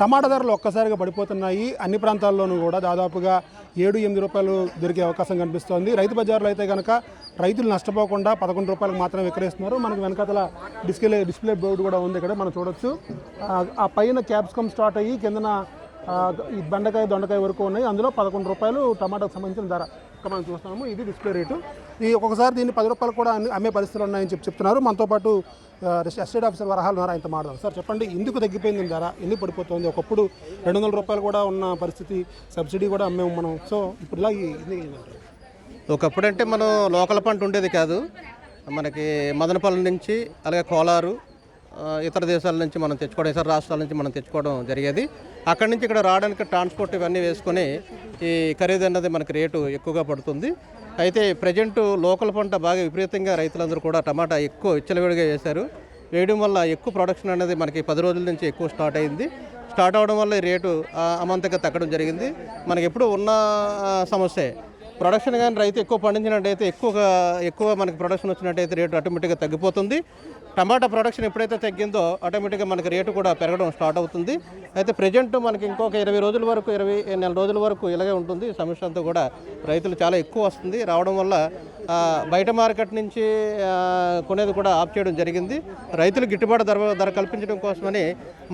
టమాటా ధరలు ఒక్కసారిగా పడిపోతున్నాయి. అన్ని ప్రాంతాల్లోనూ కూడా దాదాపుగా ఏడు ఎనిమిది రూపాయలు దొరికే అవకాశం కనిపిస్తోంది. రైతు బజార్లో అయితే కనుక రైతులు నష్టపోకుండా పదకొండు రూపాయలకు మాత్రమే విక్రయిస్తున్నారు. మనకు వెనకాతల డిస్ప్లే డిస్ప్లే బోర్డు కూడా ఉంది ఇక్కడ మనం చూడొచ్చు. ఆ- పైన క్యాప్సికమ్ స్టార్ట్ అయ్యి కిందన ఈ బెండకాయ దొండకాయ వరకు ఉన్నాయి. అందులో పదకొండు రూపాయలు టమాటాకు సంబంధించిన ధర. ఇక్కడ మనం చూస్తున్నాము. ఇది డిస్ప్లే రేటు ఈ ఒక్కొక్కసారి దీన్ని పది రూపాయలు కూడా అమ్మే పరిస్థితులు ఉన్నాయని చెప్పి చెప్తున్నారు. మనతో పాటు ఎస్టేట్ ఆఫీసర్ వరహాలు ఉన్నారు. ఆయనతో మాట్లాడారు సార్ చెప్పండి ఎందుకు తగ్గిపోయింది ధర? ఎందుకు పడిపోతుంది? ఒకప్పుడు రెండు వందల రూపాయలు కూడా ఉన్న పరిస్థితి సబ్సిడీ కూడా అమ్మేము మనం. సో ఇప్పుడు ఇలా ఇది ఒకప్పుడు అంటే మనం లోకల్ పంట ఉండేది కాదు. మనకి మదనపల్లి నుంచి అలాగే కోలారు ఇతర దేశాల నుంచి మనం తెచ్చుకోవడం ఇతర రాష్ట్రాల నుంచి మనం తెచ్చుకోవడం జరిగేది. అక్కడి నుంచి ఇక్కడ రావడానికి ట్రాన్స్పోర్ట్ ఇవన్నీ వేసుకొని ఈ ఖరీదు అన్నది మనకి రేటు ఎక్కువగా పడుతుంది. అయితే ప్రజెంట్ లోకల్ పంట బాగా విపరీతంగా రైతులందరూ కూడా టమాటా ఎక్కువ విచ్చలవిడిగా వేశారు. వేయడం వల్ల ఎక్కువ ప్రొడక్షన్ అనేది మనకి పది రోజుల నుంచి ఎక్కువ స్టార్ట్ అయింది. స్టార్ట్ అవడం వల్ల రేటు అమంతగా తగ్గడం జరిగింది. మనకి ఎప్పుడు ఉన్న సమస్య సమస్యే. ప్రొడక్షన్ కానీ రైతు ఎక్కువ పండించినట్టయితే ఎక్కువగా ఎక్కువ మనకి ప్రొడక్షన్ వచ్చినట్టయితే రేటు ఆటోమేటిక్గా తగ్గిపోతుంది. టమాటా ప్రొడక్షన్ ఎప్పుడైతే తగ్గిందో ఆటోమేటిక్గా మనకి రేటు కూడా పెరగడం స్టార్ట్ అవుతుంది. అయితే ప్రజెంట్ మనకి ఇంకొక ఇరవై రోజుల వరకు ఇరవై నెల రోజుల వరకు ఇలాగే ఉంటుంది. సమస్య అంతా కూడా రైతులు చాలా ఎక్కువ వస్తుంది. రావడం వల్ల బయట మార్కెట్ నుంచి కొనేది కూడా ఆఫ్ చేయడం జరిగింది. రైతులు గిట్టుబాటు ధర ధర కల్పించడం కోసమని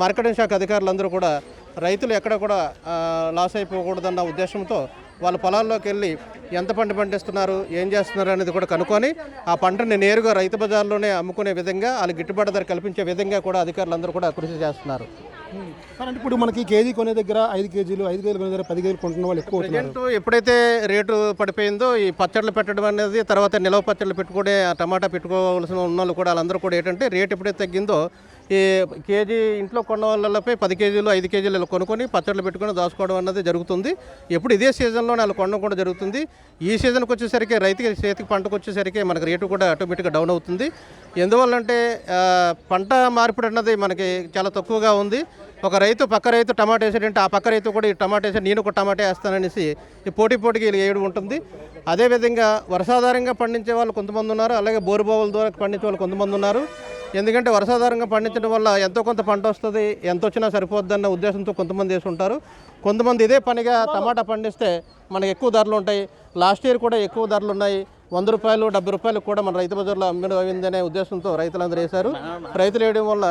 మార్కెటింగ్ శాఖ అధికారులందరూ కూడా రైతులు ఎక్కడ కూడా లాస్ అయిపోకూడదన్న ఉద్దేశంతో వాళ్ళ పొలాల్లోకి వెళ్ళి ఎంత పంట పండిస్తున్నారు ఏం చేస్తున్నారు అనేది కూడా కనుక్కొని ఆ పంటని నేరుగా రైతు బజార్లోనే అమ్ముకునే విధంగా వాళ్ళు గిట్టుబాటు ధర కల్పించే విధంగా కూడా అధికారులందరూ కూడా కృషి చేస్తున్నారు. అంటే ఇప్పుడు మనకి కేజీ కొనే దగ్గర ఐదు కేజీలు ఐదు కేజీలు కొనే దగ్గర పది కేజీలు కొంటున్న వాళ్ళు ఎక్కువ ఎప్పుడైతే రేటు పడిపోయిందో ఈ పచ్చళ్ళు పెట్టడం అనేది తర్వాత నిలవ పచ్చళ్ళు పెట్టుకునే ఆ టమాటా పెట్టుకోవాల్సిన ఉన్న వాళ్ళు కూడా వాళ్ళందరూ కూడా ఏంటంటే రేట్ ఎప్పుడైతే తగ్గిందో ఈ కేజీ ఇంట్లో కొన్న వాళ్ళపై పది కేజీలు ఐదు కేజీలు ఇలా కొనుక్కొని పచ్చళ్ళు పెట్టుకొని దాచుకోవడం అన్నది జరుగుతుంది. ఎప్పుడు ఇదే సీజన్లో వాళ్ళు కొనడం కూడా జరుగుతుంది. ఈ సీజన్కి వచ్చేసరికి రైతుకి చేతికి పంటకు వచ్చేసరికి మనకి రేటు కూడా ఆటోమేటిక్గా డౌన్ అవుతుంది. ఎందువల్లంటే పంట మార్పిడి అన్నది మనకి చాలా తక్కువగా ఉంది. ఒక రైతు పక్క రైతు టమాటా వేసాడంటే ఆ పక్క రైతు కూడా ఈ టమాటా వేసి నేను ఒక టమాటా వేస్తాననేసి ఈ పోటీ పోటీకి వీళ్ళు వేయడం ఉంటుంది. అదేవిధంగా వర్షాధారంగా పండించే వాళ్ళు కొంతమంది ఉన్నారు. అలాగే బోరుబావుల ద్వారా పండించే వాళ్ళు కొంతమంది ఉన్నారు. ఎందుకంటే వర్షాధారంగా పండించడం వల్ల ఎంతో కొంత పంట వస్తుంది ఎంత వచ్చినా సరిపోద్దన్న ఉద్దేశంతో కొంతమంది వేసి ఉంటారు కొంతమంది ఇదే పనిగా టమాటా పండిస్తే మనకి ఎక్కువ ధరలు ఉంటాయి. లాస్ట్ ఇయర్ కూడా ఎక్కువ ధరలు ఉన్నాయి. వంద రూపాయలు డెబ్బై రూపాయలు కూడా మన రైతు బజార్లో అమ్మిన అయిందనే ఉద్దేశంతో రైతులందరూ వేశారు. రైతులు వేయడం వల్ల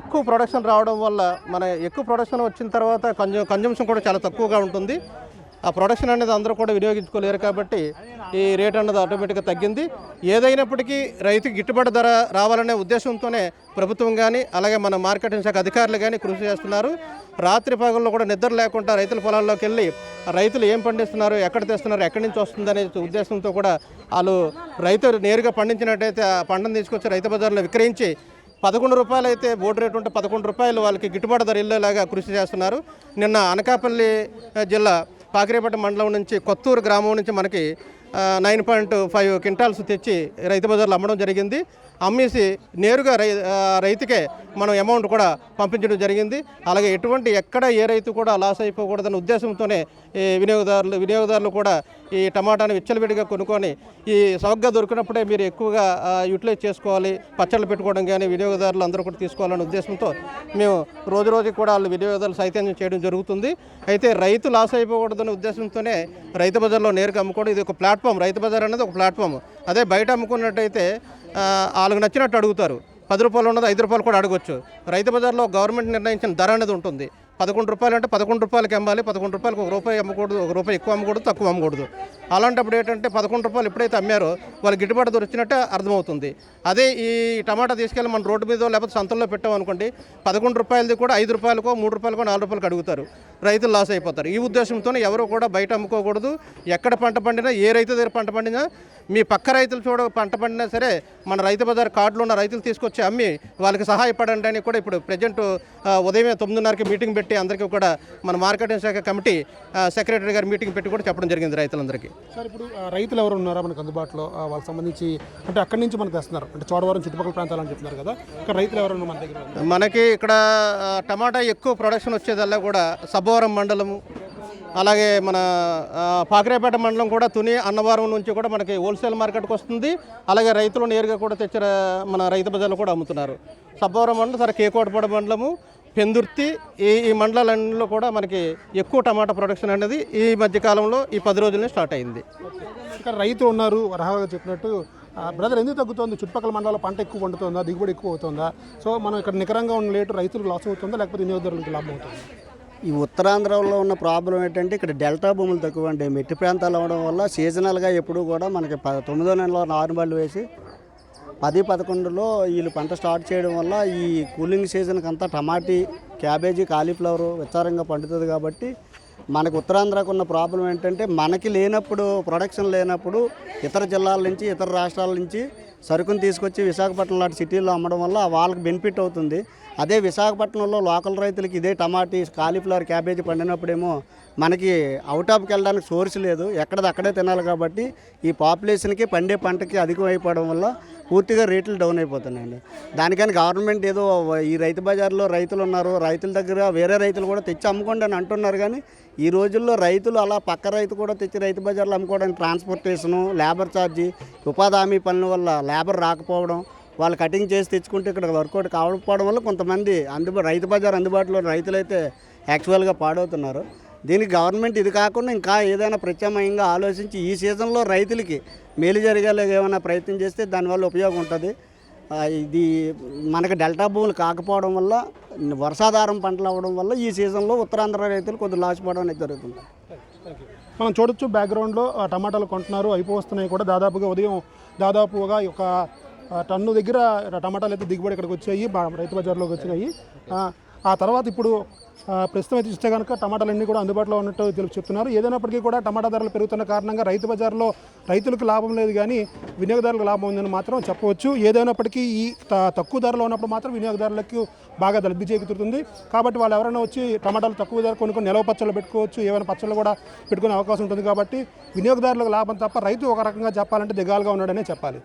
ఎక్కువ ప్రొడక్షన్ రావడం వల్ల మన ఎక్కువ ప్రొడక్షన్ వచ్చిన తర్వాత కన్జూ కన్జంప్షన్ కూడా చాలా తక్కువగా ఉంటుంది. ఆ ప్రొడక్షన్ అనేది అందరూ కూడా వినియోగించుకోలేరు కాబట్టి ఈ రేట్ అన్నది ఆటోమేటిక్గా తగ్గింది. ఏదైనప్పటికీ రైతుకి గిట్టుబాటు ధర రావాలనే ఉద్దేశంతోనే ప్రభుత్వం కానీ అలాగే మన మార్కెటింగ్ శాఖ అధికారులు కానీ కృషి చేస్తున్నారు. రాత్రి పగల్లో కూడా నిద్ర లేకుండా రైతుల పొలాల్లోకి వెళ్ళి రైతులు ఏం పండిస్తున్నారు ఎక్కడ తెస్తున్నారు ఎక్కడి నుంచి వస్తుందనే ఉద్దేశంతో కూడా వాళ్ళు రైతు నేరుగా పండించినట్టయితే ఆ పంటను తీసుకొచ్చి రైతు బజార్లో విక్రయించి పదకొండు రూపాయలు అయితే బోర్డు రేటు ఉంటే పదకొండు రూపాయలు వాళ్ళకి గిట్టుబాటు ధర ఇల్లేలాగా కృషి చేస్తున్నారు. నిన్న అనకాపల్లి జిల్లా పాకిరేపట్నం మండలం నుంచి కొత్తూరు గ్రామం నుంచి మనకి నైన్ పాయింట్ ఫైవ్ క్వింటాల్స్ తెచ్చి రైతు బజార్లో అమ్మడం జరిగింది. అమ్మేసి నేరుగా రై రైతుకే మనం అమౌంట్ కూడా పంపించడం జరిగింది. అలాగే ఎటువంటి ఎక్కడ ఏ రైతు కూడా లాస్ అయిపోకూడదన్న ఉద్దేశంతోనే ఈ వినియోగదారులు వినియోగదారులు కూడా ఈ టమాటాని విచ్చలవిడిగా కొనుక్కొని ఈ సౌగ్గా దొరికినప్పుడే మీరు ఎక్కువగా యూటిలైజ్ చేసుకోవాలి. పచ్చళ్ళు పెట్టుకోవడం కానీ వినియోగదారులు అందరూ కూడా తీసుకోవాలనే ఉద్దేశంతో మేము రోజు రోజుకి కూడా వాళ్ళు వినియోగదారులు సైతన్యం చేయడం జరుగుతుంది. అయితే రైతు లాస్ అయిపోకూడదనే ఉద్దేశంతోనే రైతు బజార్లో నేరుగా అమ్ముకోవడం ఇది ఒక ప్లాట్ఫామ్ రైతు బజార్ అనేది ఒక ప్లాట్ఫామ్. అదే బయట అమ్ముకున్నట్టయితే వాళ్ళకి నచ్చినట్టు అడుగుతారు. పది రూపాయలు ఉన్నది ఐదు రూపాయలు కూడా అడగొచ్చు. రైతు బజార్లో గవర్నమెంట్ నిర్ణయించిన ధర అనేది ఉంటుంది. పదకొండు రూపాయలు అంటే పదకొండు రూపాయలకి అమ్మాలి పదకొండు రూపాయలకు ఒక రూపాయి అమ్మకూడదు ఒక రూపాయి ఎక్కువ అమ్మకూడదు తక్కువ అమ్మకూడదు. అలాంటప్పుడు ఏంటంటే పదకొండు రూపాయలు ఎప్పుడైతే అమ్మారో వాళ్ళు గిట్టుబాటు దొరికినట్టే అర్థమవుతుంది. అదే ఈ టమాటా తీసుకెళ్ళి మన రోడ్డు మీద లేకపోతే సంతల్లో పెట్టామనుకోండి పదకొండు రూపాయలది కూడా ఐదు రూపాయలకో మూడు రూపాయలకో నాలుగు రూపాయలకు అడుగుతారు. రైతులు లాస్ అయిపోతారు. ఈ ఉద్దేశంతోనే ఎవరు కూడా బయట అమ్ముకోకూడదు. ఎక్కడ పంట పండినా ఏ రైతు దగ్గర పంట పండినా మీ పక్క రైతులు చూడ పంట పండినా సరే మన రైతు బజార్ కార్డులో ఉన్న రైతులు తీసుకొచ్చి అమ్మి వాళ్ళకి సహాయపడండి అని కూడా ఇప్పుడు ప్రజెంట్ ఉదయం తొమ్మిదిన్నరకి మీటింగ్ పెట్టి అందరికీ కూడా మన మార్కెటింగ్ శాఖ కమిటీ సెక్రటరీ గారు మీటింగ్ పెట్టి కూడా చెప్పడం జరిగింది రైతులందరికీ. సార్ ఇప్పుడు రైతులు ఎవరు ఉన్నారా మనకు అందుబాటులో? వాళ్ళకి సంబంధించి అంటే అక్కడి నుంచి మనకు తెస్తున్నారు. అంటే చోడవరం చుట్టుపక్కల ప్రాంతాలు అని చెప్తున్నారు కదా. ఇక్కడ రైతులు ఎవరు మన దగ్గర? మనకి ఇక్కడ టమాటా ఎక్కువ ప్రొడక్షన్ వచ్చేదల్లా కూడా సబ్బవరం మండలము అలాగే మన పాకరేపేట పాకిరేపేట మండలం కూడా తుని అన్నవరం నుంచి కూడా మనకి హోల్సేల్ మార్కెట్కి వస్తుంది. అలాగే రైతులు నేరుగా కూడా తెచ్చిన మన రైతు బజార్లు కూడా అమ్ముతున్నారు. సబ్బవరం మండలం సరే కేకోటపాడు మండలము పెందుర్తి ఈ ఈ మండలాలన్నిలో కూడా మనకి ఎక్కువ టమాటా ప్రొడక్షన్ అనేది ఈ మధ్యకాలంలో ఈ పది రోజులనే స్టార్ట్ అయింది. ఇక్కడ రైతు ఉన్నారు రహాగా చెప్పినట్టు. బ్రదర్ ఎందుకు తగ్గుతుంది? చుట్టుపక్కల మండలాల పంట ఎక్కువ పండుతుందా? దిగుబడి ఎక్కువ అవుతుందా? సో మనం ఇక్కడ నికరంగా ఉన్న లేటు రైతులకు లాస్ అవుతుందా? లేకపోతే వినియోగదారులకు లాభం అవుతుందా? ఈ ఉత్తరాంధ్రలో ఉన్న ప్రాబ్లం ఏంటంటే ఇక్కడ డెల్టా భూములు తక్కువ అండి. మెట్టి ప్రాంతాలు అవ్వడం వల్ల సీజనల్గా ఎప్పుడు కూడా మనకి ప తొమ్మిదో నెలలో నార్మల్ వేసి పది పదకొండులో వీళ్ళు పంట స్టార్ట్ చేయడం వల్ల ఈ కూలింగ్ సీజన్కి అంతా టమాటీ క్యాబేజీ కాలీఫ్లవర్ విస్తారంగా పండుతుంది కాబట్టి మనకు ఉత్తరాంధ్రకు ఉన్న ప్రాబ్లం ఏంటంటే మనకి లేనప్పుడు ప్రొడక్షన్ లేనప్పుడు ఇతర జిల్లాల నుంచి ఇతర రాష్ట్రాల నుంచి సరుకుని తీసుకొచ్చి విశాఖపట్నం లాంటి సిటీల్లో అమ్మడం వల్ల వాళ్ళకి బెనిఫిట్ అవుతుంది. అదే విశాఖపట్నంలో లోకల్ రైతులకి ఇదే టమాటీ కాలీఫ్లవర్ క్యాబేజీ పండినప్పుడేమో మనకి అవుట్ ఆఫ్కి వెళ్ళడానికి సోర్స్ లేదు. ఎక్కడది అక్కడే తినాలి కాబట్టి ఈ పాపులేషన్కి పండే పంటకి అధికం అయిపోవడం వల్ల పూర్తిగా రేట్లు డౌన్ అయిపోతున్నాయండి. దానికని గవర్నమెంట్ ఏదో ఈ రైతు బజార్లో రైతులు ఉన్నారు రైతుల దగ్గర వేరే రైతులు కూడా తెచ్చి అమ్ముకోండి అని అంటున్నారు కానీ ఈ రోజుల్లో రైతులు అలా పక్క రైతు కూడా తెచ్చి రైతు బజార్లో అమ్ముకోవడానికి ట్రాన్స్పోర్టేషను లేబర్ ఛార్జీ ఉపాధి హామీ పనుల వల్ల లేబర్ రాకపోవడం వాళ్ళు కటింగ్ చేసి తెచ్చుకుంటే ఇక్కడ వర్కౌట్ కావకపోవడం వల్ల కొంతమంది అందుబా రైతు బజార్ అందుబాటులో రైతులైతే యాక్చువల్గా పాడవుతున్నారు. దీనికి గవర్నమెంట్ ఇది కాకుండా ఇంకా ఏదైనా ప్రత్యామ్నాయంగా ఆలోచించి ఈ సీజన్లో రైతులకి మేలు జరిగేలాగా ఏమైనా ప్రయత్నం చేస్తే దానివల్ల ఉపయోగం ఉంటుంది. ఇది మనకి డెల్టా భూములు కాకపోవడం వల్ల వర్షాధారం పంటలు అవ్వడం వల్ల ఈ సీజన్లో ఉత్తరాంధ్ర రైతులు కొద్దిగా లాస్ అనేది జరుగుతుంది. మనం చూడొచ్చు బ్యాక్గ్రౌండ్లో ఆ, టమాటాలు కొంటున్నారు అయిపోతున్నాయి కూడా. దాదాపుగా ఉదయం దాదాపుగా ఒక టన్ను దగ్గర టమాటాలు అయితే దిగుబడి ఇక్కడికి వచ్చాయి రైతు బజార్లోకి వచ్చినాయి. ఆ, తర్వాత ఇప్పుడు ప్రస్తుతం అయితే చూస్తే కనుక టమాటాలన్నీ కూడా అందుబాటులో ఉన్నట్టు తెలుపు చెప్తున్నారు. ఏదైనప్పటికీ కూడా టమాటా ధరలు పెరుగుతున్న కారణంగా రైతు బజార్లో రైతులకు లాభం లేదు కానీ వినియోగదారులకు లాభం ఉందని మాత్రం చెప్పవచ్చు. ఏదైనప్పటికీ ఈ తక్కువ ధరలో ఉన్నప్పుడు మాత్రం వినియోగదారులకు బాగా లబ్ధి చేకూరుతుంది కాబట్టి వాళ్ళు ఎవరైనా వచ్చి టమాటాలు తక్కువ ధర కొనుక్కొని నిలవ పచ్చళ్ళు పెట్టుకోవచ్చు ఏమైనా పచ్చళ్ళు కూడా పెట్టుకునే అవకాశం ఉంటుంది కాబట్టి వినియోగదారులకు లాభం తప్ప రైతు ఒక రకంగా చెప్పాలంటే దిగాలుగా ఉన్నాడనే చెప్పాలి.